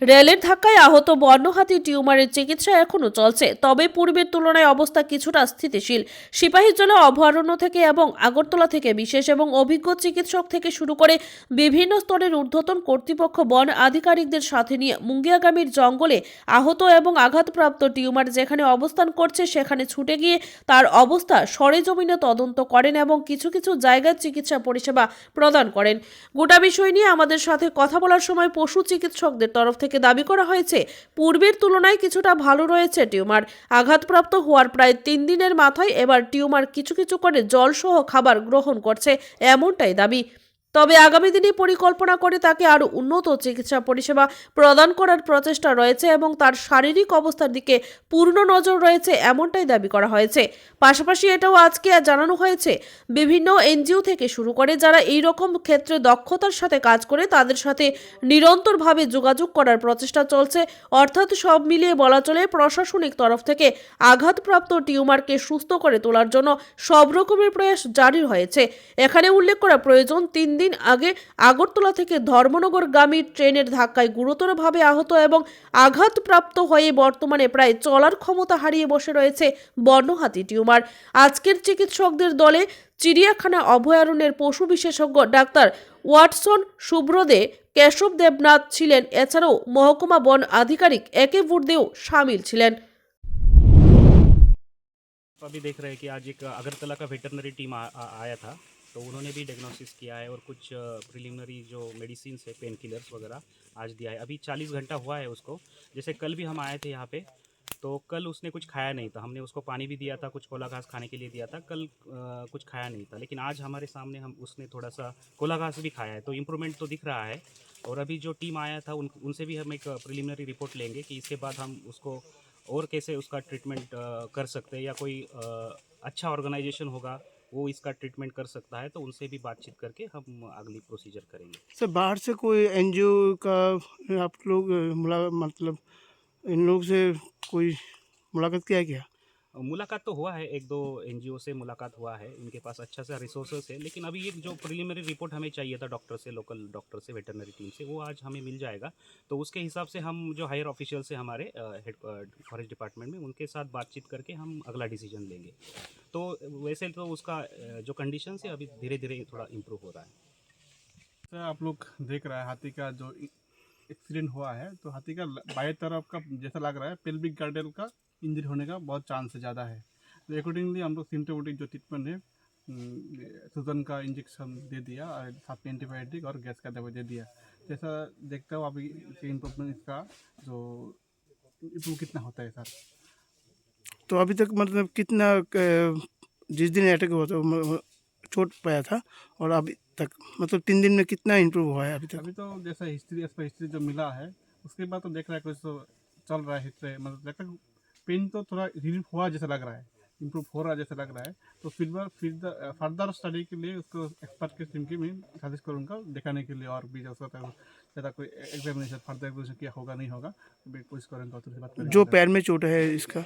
রেলের ধাক্কায় আহত বর্ণহাতি টিউমারের চিকিৎসা এখনও চলছে, তবে পূর্বের তুলনায় অবস্থা কিছুটা স্থিতিশীল। সিপাহীজলা অভয়ারণ্য থেকে এবং আগরতলা থেকে বিশেষ এবং অভিজ্ঞ চিকিৎসক থেকে শুরু করে বিভিন্ন স্তরের ঊর্ধ্বতন কর্তৃপক্ষ, বন আধিকারিকদের সাথে নিয়ে মুঙ্গিয়াগামীর জঙ্গলে আহত এবং আঘাতপ্রাপ্ত টিউমার যেখানে অবস্থান করছে সেখানে ছুটে গিয়ে তার অবস্থা সরেজমিনে তদন্ত করেন এবং কিছু কিছু জায়গার চিকিৎসা পরিষেবা প্রদান করেন। গোটা বিষয় নিয়ে আমাদের সাথে কথা বলার সময় পশু চিকিৎসকদের তরফ থেকে দাবি করা হয়েছে, পূর্বের তুলনায় কিছুটা ভালো রয়েছে টিউমার। আঘাতপ্রাপ্ত হওয়ার প্রায় তিন দিনের মাথায় এবার টিউমার কিছু কিছু করে জলসহ খাবার গ্রহণ করছে, এমনটাই দাবি। তবে আগামী দিনে পরিকল্পনা করে তাকে আরও উন্নত চিকিৎসা পরিষেবা প্রদান করার প্রচেষ্টা রয়েছে এবং তার শারীরিক অবস্থার দিকে পূর্ণ নজর রয়েছে এমনটাই দাবি করা হয়েছে। পাশাপাশি এটাও আজকে জানানো হয়েছে, বিভিন্ন এনজিও থেকে শুরু করে যারা এই রকম ক্ষেত্রে দক্ষতার সাথে কাজ করে তাদের সাথে নিরন্তরভাবে যোগাযোগ করার প্রচেষ্টা চলছে। অর্থাৎ সব মিলিয়ে বলা চলে প্রশাসনিক তরফ থেকে আঘাতপ্রাপ্ত টিউমারকে সুস্থ করে তোলার জন্য সব রকমের প্রয়াস জারি হয়েছে। এখানে উল্লেখ করা প্রয়োজন, তিন দিন আগে আগরতলা থেকে ধর্মনগরগামী ট্রেনের ধাক্কায় গুরুতরভাবে আহত এবং আঘাতপ্রাপ্ত হয়ে বর্তমানে প্রায় চলার ক্ষমতা হারিয়ে বসে রয়েছে বর্ণহাতি টিউমার আজকের চিকিৎসকদের দলে চিড়িয়াখানা অভয়ারণ্যের পশু বিশেষজ্ঞ ডাক্তার ওয়াটসন সুব্রদে কেশব দেবনাথ ছিলেন এছাড়াও মহকুমা বন আধিকারিক একে বুর্দেও সামিল ছিলেন तो अभी देख रहे हैं कि आज एक अगरतला का वेटरनरी टीम आ, आ, आया था तो उन्होंने भी डायग्नोसिस किया है और कुछ प्रिलिमिनरी जो मेडिसिन है पेन किलर्स वगैरह आज दिया है। अभी 40 घंटा हुआ है उसको। जैसे कल भी हम आए थे यहाँ पे तो कल उसने कुछ खाया नहीं था। हमने उसको पानी भी दिया था कुछ कोला घास खाने के लिए दिया था। कल अ, कुछ खाया नहीं था। लेकिन आज हमारे सामने हम उसने थोड़ा सा कोला घास भी खाया है। तो इम्प्रूवमेंट तो दिख रहा है। और अभी जो टीम आया था उन उनसे भी हम एक प्रिलिमिनरी रिपोर्ट लेंगे कि इसके बाद हम उसको और कैसे उसका ट्रीटमेंट कर सकते हैं या कोई अ, अच्छा ऑर्गेनाइजेशन होगा। वो इसका ट्रीटमेंट कर सकता है तो उनसे भी बातचीत करके हम अगली प्रोसीजर करेंगे। सर, बाहर से कोई एनजीओ का आप लोग मतलब इन लोग से कोई मुलाकात किया क्या? मुलाकात तो हुआ है, एक दो एनजीओ से मुलाकात हुआ है, इनके पास अच्छा सा रिसोर्सेस है, लेकिन अभी ये जो प्रिलिमिनरी रिपोर्ट हमें चाहिए था डॉक्टर से लोकल डॉक्टर से वेटरनरी टीम से, वो आज हमें मिल जाएगा। तो उसके हिसाब से हम जो हायर ऑफिशियल से हमारे हेड फॉरेस्ट डिपार्टमेंट में, उनके साथ बातचीत करके हम अगला डिसीज़न लेंगे। तो वैसे तो उसका जो कंडीशन है, अभी धीरे धीरे थोड़ा इम्प्रूव हो रहा है। सर, आप लोग देख रहे हैं हाथी का जो एक्सीडेंट हुआ है तो हाथी का बाएँ तरफ़ का जैसा लग रहा है पेल्विक गार्डन का इंजरी होने का बहुत चांस ज़्यादा है। तो अकॉर्डिंगली हम लोग सिम्टोमेटिक जो ट्रीटमेंट है सुजन का इंजेक्शन दे दिया और साथ में एंटीबायोटिक और गैस का दवा दे दिया। जैसा देखता हूँ अभी इम्प्रूवमेंट इसका जो इम्प्रूव कितना होता है सर? तो अभी तक मतलब कितना जिस दिन अटैक हुआ था चोट पाया था और अभी तक मतलब तीन दिन में कितना इम्प्रूव हुआ है अभी तक? अभी तो जैसा हिस्ट्री एज हिस्ट्री जो मिला है उसके बाद तो देख रहा है कुछ तो चल रहा है हिस्ट्री मतलब लगता है पेन तो थोड़ा रिलीफ हुआ जैसा लग रहा है इम्प्रूव हो रहा जैसा लग रहा है। तो फिर बार फिर फर्दर स्टडी के लिए उसको एक्सपर्ट के टीम की मैं सजेस्ट करूँगा दिखाने के लिए और भी जो उसका ज़्यादा कोई एग्जामिनेशन फर्दर एग्जामिनेशन क्या होगा नहीं होगा तो मैं कोशिश करूँगा तो बात जो पैर में चोट है इसका?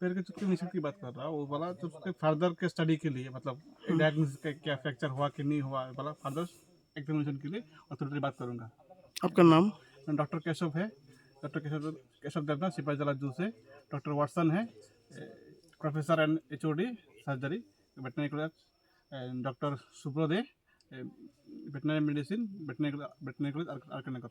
पैर के चुटकी मिशन की बात कर रहा हूँ वो बोला तो उसके फर्दर के स्टडी के लिए मतलब डायग्नोसिस का क्या फ्रैक्चर हुआ कि नहीं हुआ वाला फर्दर एग्जामिनेशन के लिए और ऑथोरिटी बात करूँगा। आपका नाम? डॉक्टर केशव है डॉक्टर केशव केशव देवनाथ, सिपाही जला जू से डॉक्टर वाटसन है, professor and H O D surgery veterinary college doctor सुब्रदे veterinary medicine veterinary veterinary college आरकनगर